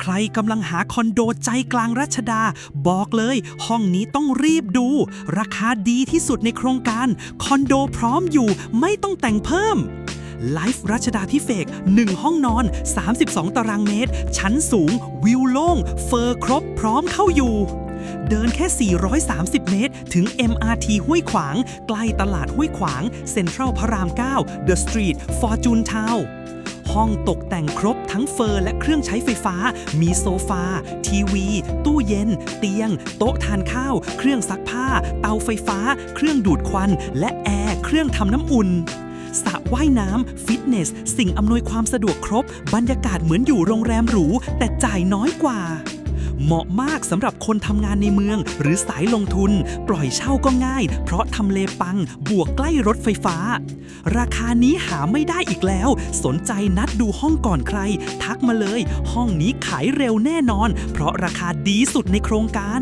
ใครกำลังหาคอนโดใจกลางรัชดา บอกเลย ห้องนี้ต้องรีบดู ราคาดีที่สุดในโครงการ คอนโดพร้อมอยู่ไม่ต้องแต่งเพิ่มไลฟ์รัชดาพิเศษ1ห้องนอน 32 ตารางเมตร ชั้นสูง วิวโล่ง เฟอร์ครบพร้อมเข้าอยู่ เดินแค่ 430 เมตร ถึง MRT ห้วยขวาง ใกล้ตลาดห้วยขวาง เซ็นทรัลพระราม 9 The Street Fortune Town ห้องตกแต่งครบทั้งเฟอร์และเครื่องใช้ไฟฟ้า มีโซฟา ทีวี ตู้เย็น เตียง โต๊ะทานข้าว เครื่องซักผ้า เตาไฟฟ้า เครื่องดูดควัน และแอร์ เครื่องทำน้ำอุ่นสระว่ายน้ำ ฟิตเนส สิ่งอำนวยความสะดวกครบ บรรยากาศเหมือนอยู่โรงแรมหรู แต่จ่ายน้อยกว่า เหมาะมากสำหรับคนทำงานในเมือง หรือสายลงทุน ปล่อยเช่าก็ง่าย เพราะทำเลปัง บวกใกล้รถไฟฟ้า ราคานี้หาไม่ได้อีกแล้ว สนใจนัดดูห้องก่อนใคร ทักมาเลย ห้องนี้ขายเร็วแน่นอน เพราะราคาดีสุดในโครงการ